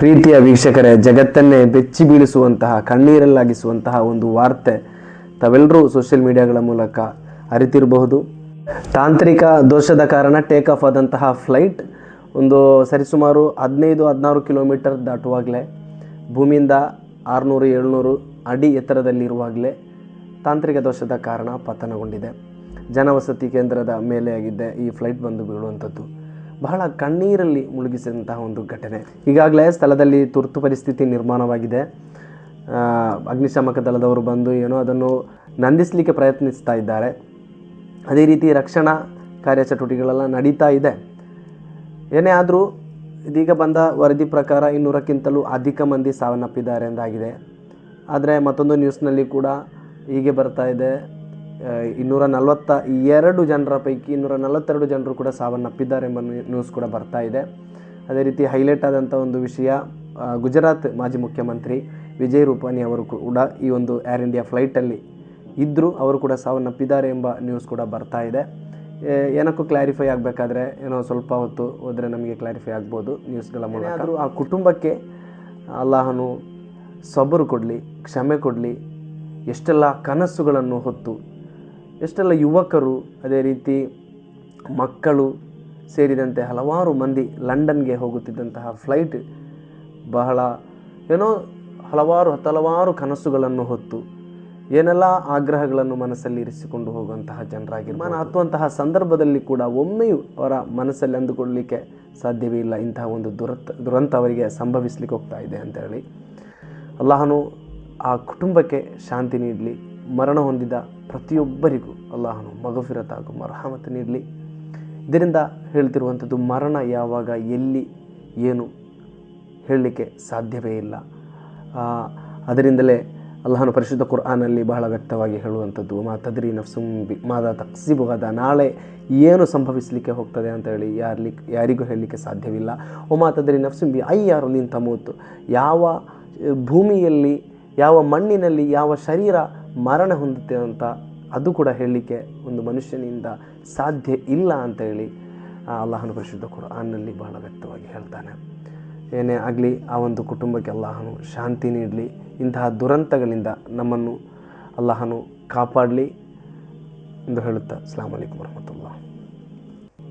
ಪ್ರೀತಿಯ ವೀಕ್ಷಕರೇ, ಜಗತ್ತನ್ನೇ ಬೆಚ್ಚಿ ಬೀಳಿಸುವಂತಹ, ಕಣ್ಣೀರಲ್ಲಾಗಿಸುವಂತಹ ಒಂದು ವಾರ್ತೆ ತಾವೆಲ್ಲರೂ ಸೋಷಿಯಲ್ ಮೀಡಿಯಾಗಳ ಮೂಲಕ ಅರಿತಿರಬಹುದು. ತಾಂತ್ರಿಕ ದೋಷದ ಕಾರಣ ಟೇಕ್ ಆಫ್ ಆದಂತಹ ಫ್ಲೈಟ್ ಒಂದು ಸರಿಸುಮಾರು ಹದಿನೈದು, ಹದಿನಾರು ಕಿಲೋಮೀಟರ್ ದಾಟುವಾಗಲೇ, ಭೂಮಿಯಿಂದ ಆರುನೂರು, ಏಳ್ನೂರು ಅಡಿ ಎತ್ತರದಲ್ಲಿರುವಾಗಲೇ ತಾಂತ್ರಿಕ ದೋಷದ ಕಾರಣ ಪತನಗೊಂಡಿದೆ. ಜನವಸತಿ ಕೇಂದ್ರದ ಮೇಲೆ ಆಗಿದ್ದೆ ಈ ಫ್ಲೈಟ್ ಬಂದು ಬೀಳುವಂಥದ್ದು. ಬಹಳ ಕಣ್ಣೀರಲ್ಲಿ ಮುಳುಗಿಸಿದಂತಹ ಒಂದು ಘಟನೆ. ಈಗಾಗಲೇ ಸ್ಥಳದಲ್ಲಿ ತುರ್ತು ಪರಿಸ್ಥಿತಿ ನಿರ್ಮಾಣವಾಗಿದೆ. ಅಗ್ನಿಶಾಮಕ ದಳದವರು ಬಂದು ಏನೋ ಅದನ್ನು ನಂದಿಸಲಿಕ್ಕೆ ಪ್ರಯತ್ನಿಸ್ತಾ ಇದ್ದಾರೆ. ಅದೇ ರೀತಿ ರಕ್ಷಣಾ ಕಾರ್ಯಚಟುವಟಿಕೆಗಳೆಲ್ಲ ನಡೀತಾ ಇದೆ. ಏನೇ ಆದರೂ ಇದೀಗ ಬಂದ ವರದಿ ಪ್ರಕಾರ ಇನ್ನೂರಕ್ಕಿಂತಲೂ ಅಧಿಕ ಮಂದಿ ಸಾವನ್ನಪ್ಪಿದ್ದಾರೆ ಎಂದಾಗಿದೆ. ಆದರೆ ಮತ್ತೊಂದು ನ್ಯೂಸ್ನಲ್ಲಿ ಕೂಡ ಹೀಗೆ ಬರ್ತಾ ಇದೆ. ಇನ್ನೂರ ನಲವತ್ತ ಎರಡು ಜನರ ಪೈಕಿ ಇನ್ನೂರ ನಲವತ್ತೆರಡು ಜನರು ಕೂಡ ಸಾವನ್ನಪ್ಪಿದ್ದಾರೆ ಎಂಬ ನ್ಯೂ- ನ್ಯೂಸ್ ಕೂಡ ಬರ್ತಾ ಇದೆ. ಅದೇ ರೀತಿ ಹೈಲೈಟ್ ಆದಂಥ ಒಂದು ವಿಷಯ ಗುಜರಾತ್ ಮಾಜಿ ಮುಖ್ಯಮಂತ್ರಿ ವಿಜಯ್ ರೂಪಾನಿ ಅವರು ಕೂಡ ಈ ಒಂದು ಏರ್ ಇಂಡಿಯಾ ಫ್ಲೈಟಲ್ಲಿ ಇದ್ದರೂ ಅವರು ಕೂಡ ಸಾವನ್ನಪ್ಪಿದ್ದಾರೆ ಎಂಬ ನ್ಯೂಸ್ ಕೂಡ ಬರ್ತಾ ಇದೆ. ಏನಕ್ಕೂ ಕ್ಲಾರಿಫೈ ಆಗಬೇಕಾದ್ರೆ, ಏನೋ ಸ್ವಲ್ಪ ಹೊತ್ತು ಹೋದರೆ ನಮಗೆ ಕ್ಲಾರಿಫೈ ಆಗ್ಬೋದು ನ್ಯೂಸ್ಗಳ ಮೂಲಕ. ಆ ಕುಟುಂಬಕ್ಕೆ ಅಲ್ಲಾಹನು ಸಬರು ಕೊಡಲಿ, ಕ್ಷಮೆ ಕೊಡಲಿ, ಎಷ್ಟೆಲ್ಲ ಕನಸುಗಳನ್ನು ಹೊತ್ತು ಎಷ್ಟೆಲ್ಲ ಯುವಕರು, ಅದೇ ರೀತಿ ಮಕ್ಕಳು ಸೇರಿದಂತೆ ಹಲವಾರು ಮಂದಿ ಲಂಡನ್ಗೆ ಹೋಗುತ್ತಿದ್ದಂತಹ ಫ್ಲೈಟ್ ಬಹಳ ಏನೋ ಹಲವಾರು ಹಲವಾರು ಕನಸುಗಳನ್ನು ಹೊತ್ತು ಏನೆಲ್ಲ ಆಗ್ರಹಗಳನ್ನು ಮನಸ್ಸಲ್ಲಿ ಇರಿಸಿಕೊಂಡು ಹೋಗುವಂತಹ ಜನರಾಗಿ ವಿಮಾನ ಹತ್ತುವಂತಹ ಸಂದರ್ಭದಲ್ಲಿ ಕೂಡ ಒಮ್ಮೆಯೂ ಅವರ ಮನಸ್ಸಲ್ಲಿ ಅಂದುಕೊಳ್ಳಲಿಕ್ಕೆ ಸಾಧ್ಯವೇ ಇಲ್ಲ. ಇಂತಹ ಒಂದು ದುರಂತ ದುರಂತ ಅವರಿಗೆ ಸಂಭವಿಸಲಿಕ್ಕೆ ಹೋಗ್ತಾ ಇದೆ ಅಂತ ಹೇಳಿ ಅಲ್ಲಾಹನು ಆ ಕುಟುಂಬಕ್ಕೆ ಶಾಂತಿ ನೀಡಲಿ. ಮರಣ ಹೊಂದಿದ ಪ್ರತಿಯೊಬ್ಬರಿಗೂ ಅಲ್ಲಾಹನು ಮಗಫಿರತ್ ಹಾಗೂ ಮರಹಮತ್ ನೀಡಲಿ. ಇದರಿಂದ ಹೇಳ್ತಿರುವಂಥದ್ದು ಮರಣ ಯಾವಾಗ, ಎಲ್ಲಿ, ಏನು ಹೇಳಲಿಕ್ಕೆ ಸಾಧ್ಯವೇ ಇಲ್ಲ. ಅದರಿಂದಲೇ ಅಲ್ಲಾಹನು ಪರಿಶುದ್ಧ ಕುರ್ಆನಲ್ಲಿ ಬಹಳ ವ್ಯಕ್ತವಾಗಿ ಹೇಳುವಂಥದ್ದು ಮಾ ತದ್ರಿ ನಫ್ಸುಂ ಮಾದ ತಕ್ಸಿಬುಗದ ನಾಳೆ ಏನು ಸಂಭವಿಸಲಿಕ್ಕೆ ಹೋಗ್ತದೆ ಅಂತ ಹೇಳಿ ಯಾರ್ಲಿ, ಯಾರಿಗೂ ಹೇಳಲಿಕ್ಕೆ ಸಾಧ್ಯವಿಲ್ಲ. ಒಮಾ ತದ್ರಿ ನಫ್ಸುಂ ಐ ಯಾರು ನಿಂತ ಮೂತು ಯಾವ ಭೂಮಿಯಲ್ಲಿ, ಯಾವ ಮಣ್ಣಿನಲ್ಲಿ, ಯಾವ ಶರೀರ ಮರಣ ಹೊಂದುತ್ತೆ ಅಂತ ಅದು ಕೂಡ ಹೇಳಲಿಕ್ಕೆ ಒಂದು ಮನುಷ್ಯನಿಂದ ಸಾಧ್ಯ ಇಲ್ಲ ಅಂತ ಹೇಳಿ ಅಲ್ಲಾಹನು ಪರಿಶುದ್ಧ ಕುರಾನ್ನಲ್ಲಿ ಬಹಳ ವ್ಯಕ್ತವಾಗಿ ಹೇಳ್ತಾನೆ. ಏನೇ ಆಗಲಿ, ಆ ಒಂದು ಕುಟುಂಬಕ್ಕೆ ಅಲ್ಲಾಹನು ಶಾಂತಿ ನೀಡಲಿ, ಇಂತಹ ದುರಂತಗಳಿಂದ ನಮ್ಮನ್ನು ಅಲ್ಲಾಹನು ಕಾಪಾಡಲಿ ಎಂದು ಹೇಳುತ್ತಾ. ಅಸ್ಲಾಂ ವರಹಮತುಲ್ಲಾ